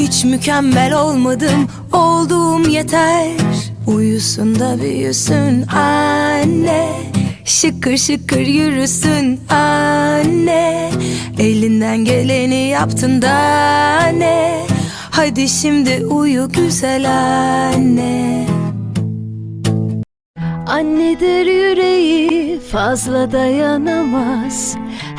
Hiç mükemmel olmadım olduğum yeter. Uyusun da büyüsün anne. Şıkır şıkır yürüsün anne. Elinden geleni yaptın da ne? Hadi şimdi uyu güzel anne. Annedir yüreği fazla dayanamaz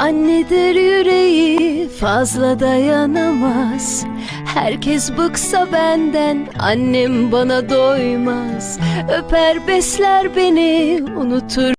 Annedir yüreği fazla dayanamaz. Herkes bıksa benden annem bana doymaz. Öper besler beni unutur